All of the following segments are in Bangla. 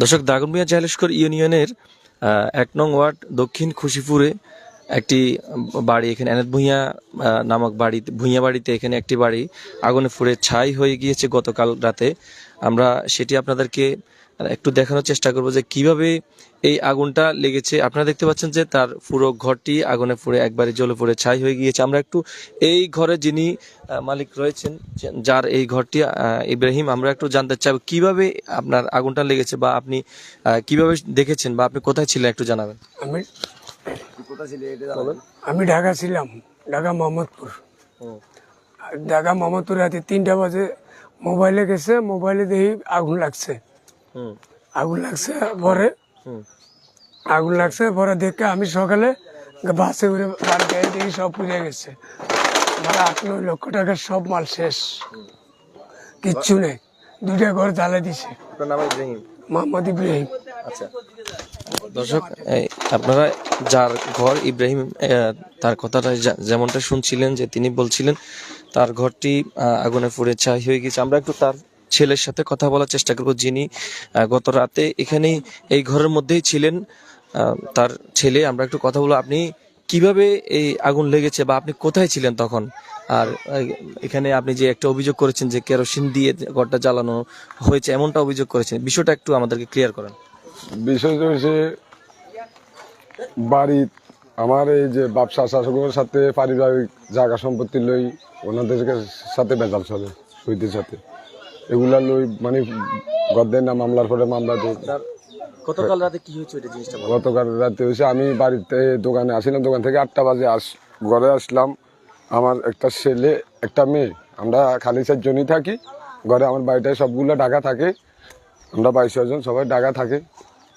দর্শক দাগনমিয়া জাহলেশ্বর ইউনিয়নের এক নং ওয়ার্ড দক্ষিণ খুশিপুরে একটি বাড়ি, এখানে এনাদ ভুঁইয়া নামক বাড়ি, ভুঁইয়া বাড়িতে এখানে একটি বাড়ি আগুনে ফুড়ে ছাই হয়ে গিয়েছে গতকাল রাতে। আমরা সেটি আপনাদেরকে একটু দেখানোর চেষ্টা করব যে কীভাবে এই আগুনটা লেগেছে। আপনারা দেখতে পাচ্ছেন যে তার পুরো ঘরটি আগুনে পুড়ে একবারে জ্বলে পুড়ে ছাই হয়ে গিয়েছে। আমরা একটু এই ঘরে যিনি মালিক রয়েছেন যার এই ঘরটি ইব্রাহিম আমরা একটু জানতে চাইব কীভাবে আপনার আগুনটা লেগেছে বা আপনি কীভাবে দেখেছেন বা আপনি কোথায় ছিলেন একটু জানাবেন। আমি কোথায় ছিলেন এটা জানাবেন? আমি ঢাকা ছিলাম ঢাকা মোহাম্মদপুর। ঢাকা মোহাম্মদপুর রাতে তিনটা বাজে মোবাইলে গেছে মোবাইলে দেখি আগুন লাগছে। আগুন লাগছে পরে। হুম। আগুন লাগছে পরে দেখে আমি সকালে বাসে উড়ে গায়ে দেখি সব পুড়ে গেছে। আমার আট নয় লক্ষ টাকার সব মাল শেষ। কিচ্ছু নেই। দুটা ঘর জ্বালা দিছে। মোহাম্মদ ইব্রাহিম। আচ্ছা। দর্শক আপনারা যার ঘর ইব্রাহিম তার কথাটা যেমনটা শুনছিলেন যে তিনি বলছিলেন তার ঘরটি আগুনে পুড়ে ছাই হয়ে গেছে। আমরা একটু তার ছেলের সাথে কথা বলার চেষ্টা করব, যিনি গত রাতে এখানেই এই ঘরের মধ্যেই ছিলেন তার ছেলে। আমরা একটু কথা বলব, আপনি কীভাবে এই আগুন লেগেছে বা আপনি কোথায় ছিলেন তখন? আর এখানে আপনি যে একটা অভিযোগ করেছেন যে কেরোসিন দিয়ে ঘরটা জ্বালানো হয়েছে, এমনটা অভিযোগ করেছেন। বিষয়টা একটু আমাদেরকে ক্লিয়ার করেন। বিষয়টা হচ্ছে বাড়ি, আমার এই যে ব্যবসা শাসকের সাথে পারিবারিক জায়গা সম্পত্তি লই ওনাদের সাথে বেজাল চলে সৈদের সাথে। এগুলা লই মানে গদ্দের না মামলার পরে মামলা গতকাল রাতে কি হয়েছে ওইটা জিনিসটা গতকাল রাতে হয়েছে আমি বাড়িতে দোকানে আসিলাম দোকান থেকে আটটা বাজে আস ঘরে আসলাম। আমার একটা ছেলে একটা মেয়ে আমরা খালি চারজনই থাকি। ঘরে আমার বাড়িটায় সবগুলো ডাকা থাকে। আমরা বাইশ জন সবাই ডাকা থাকে।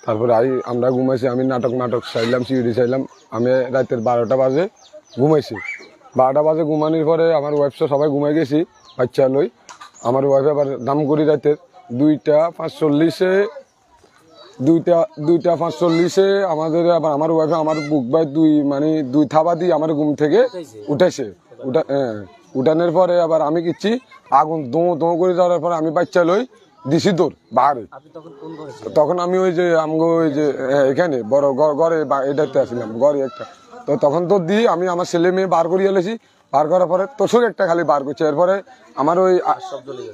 তারপরে আই আমরা ঘুমাইছি আমি নাটক নাটক চাইলাম সিঁড়ি চাইলাম আমি রাতের বারোটা বাজে ঘুমাইছি। বারোটা বাজে ঘুমানোর পরে আমার ওয়াইফ সবাই ঘুমাই গেছি বাচ্চা লই। আমার ওয়াইফ আবার দাম করি রাতের দুইটা পাঁচচল্লিশে দুইটা দুইটা পাঁচচল্লিশে আমাদের আবার আমার ওয়াইফে আমার বুক বাই দুই মানে দুই থাবা দিয়ে আমার ঘুম থেকে উঠেছে উঠা হ্যাঁ উঠানোর পরে আবার আমি কিচ্ছি আগুন দো দো করে যাওয়ার পরে আমি বাচ্চা লই দিছি দৌড় বাহারে। তখন আমি ওই যে আমগো ওই যে এখানে বড় ঘর- ঘরে বা- এটাতে আসলাম ঘরে একটা। তো তখন তো দিই আমি আমার ছেলে মেয়ে বার করিয়ে এলেছি বার করার পরে তোষক একটা খালি বার করছে। এরপরে আমার ওই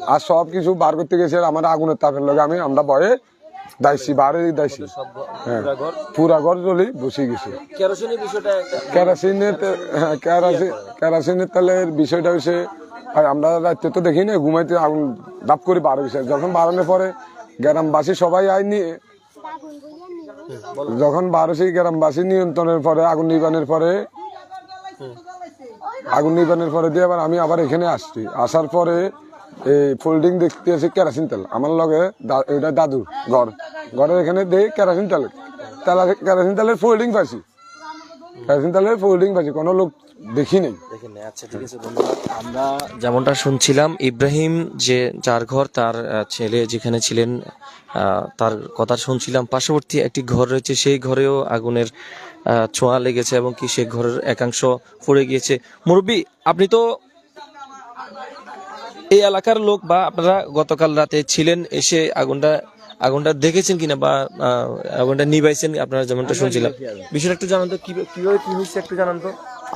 আর সব কিছু বার করতে গেছে আর আমার আগুনের তাপের লগে আমি আমরা ভয়ে দাইছি বারে দাইছি। হ্যাঁ। পুরা ঘর। বসে গেছে। কেরোসিনের হ্যাঁ, কেরাসিন কেরাসিনের তেলের বিষয়টা হচ্ছে আমরা রাত্রে তো দেখি না ঘুমাইতে আগুন দাপ করে বার হয়েছে যখন বাড়ানোর পরে গ্রামবাসী সবাই আইনি যখন বার হয়েছে গ্রামবাসী নিয়ন্ত্রণের পরে আগুন নিবানের পরে আগুন নিবানের পরে দিয়ে আবার আমি আবার এখানে আসছি। আসার পরে এই ফোল্ডিং দেখতে আছে কেরাসিন তেল। আমার লগে দা- এটা দাদুর ঘর। ঘরের এখানে দেই কেরাসিন তেল। তেল কেরাসিন তেলের ফোল্ডিং পাইছি। কেরাসিন ফোল্ডিং পাইছি কোনো লোক দেখি নেই আচ্ছা ঠিক আছে আমরা যেমনটা শুনছিলাম, ইব্রাহিম যে যার ঘর, তার ছেলে যেখানে ছিলেন তার কথা শুনছিলাম। পার্শ্ববর্তী একটি ঘর রয়েছে, সেই ঘরেও আগুনের ছোঁয়া লেগেছে এবং কি সেই ঘরের একাংশ পড়ে গিয়েছে। মুরব্বী, আপনি তো এই এলাকার লোক বা আপনারা গতকাল রাতে ছিলেন, এসে আগুনটা আগুনটা দেখেছেন কিনা বা আগুনটা নিভাইছেন আপনারা যেমনটা শুনছিলাম। বিষয়টা একটু জানান তো কীভাবে কি হয়েছে একটু জানান তো।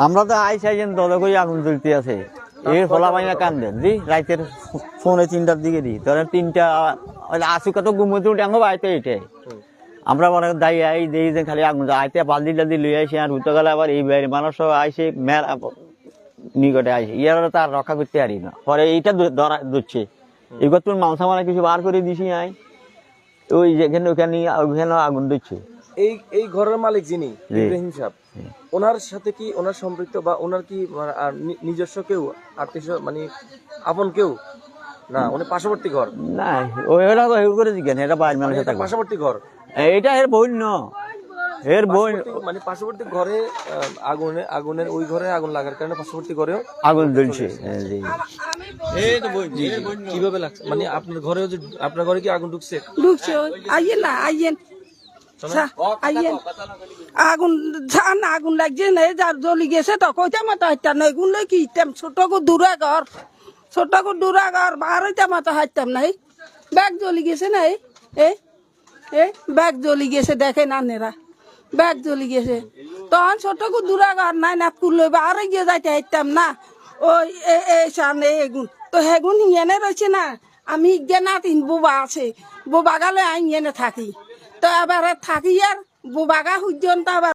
আমরা তো আইস আইছেন দলে করে আগুন জ্বলতে আছে। এর ফলা বাইনা কান্দে দি রাইতের ফোনে তিনটার দিকে দি। ধরেন তিনটা আসু কত ঘুমোতে উঠে আঙ্গো বাইতে এটে আমরা মনে দাই আই দেই যে খালি আগুন আইতে বালদি টালদি লই আইসি আর উঠতে গেলে আবার এই বাইরে মানুষ আইসে মের নিকটে আইসে। ইয়ার তার রক্ষা করতে পারি না। পরে এইটা ধরা ধরছে। এবার তুমি মাংসা মানে কিছু বার করে দিছি আই। ওই যেখানে ওখানে ওখানে আগুন দিচ্ছে। এই এই ঘরের মালিক যিনি ইব্রাহিম সাহেব ওনার সাথে কি ওনার সম্পৃক্ত বা ওনার কি মানে নিজস্ব কেউ আত্মীয় মানে আপন কেউ? না উনি পার্শ্ববর্তী ঘর। না ওই করে জিজ্ঞেস এটা বাইর মানুষের এটা থাকবে। পার্শ্ববর্তী ঘর। এইটা এর বোন ন। এর পার্শ্ববর্তী- মানে পার্শ্ববর্তী ঘরে আগুনে আগুনের ওই ঘরে আগুন লাগার কারণে পার্শ্ববর্তী ঘরেও আগুন জ্বলছে কীভাবে লাগছে? মানে আপনার ঘরেও যে আপনার ঘরে কি আগুন ঢুকছে? ঢুকছে আইয়েন না আইয়েন। আইয়েন। আগুন ধান আগুন লাগছে না যার জ্বলি গেছে তো কইতে মাতা হাইতাম না এগুন লই কি ইতাম? ছোট কো দূরা ঘর ছোট কো দূরা ঘর বার হইতে মাতা হাইতাম নাই ব্যাগ জ্বলি গেছে না এই এই ব্যাগ জ্বলি গেছে দেখেন আনেরা ব্যাগ জ্বলি গেছে। তখন ছোট কু দূরা ঘর নাই না কুল আরও গিয়ে যাইতে হাইতাম না। ওই এই সামনে এগুন। তো হেগুন হিয়ানে রয়েছে না। আমি গেনা তিন বোবা আছে। বোবা গালে আমি ইয়েনে থাকি। তো এবারে থাকি আর বোবাগা সূর্যন্ত আবার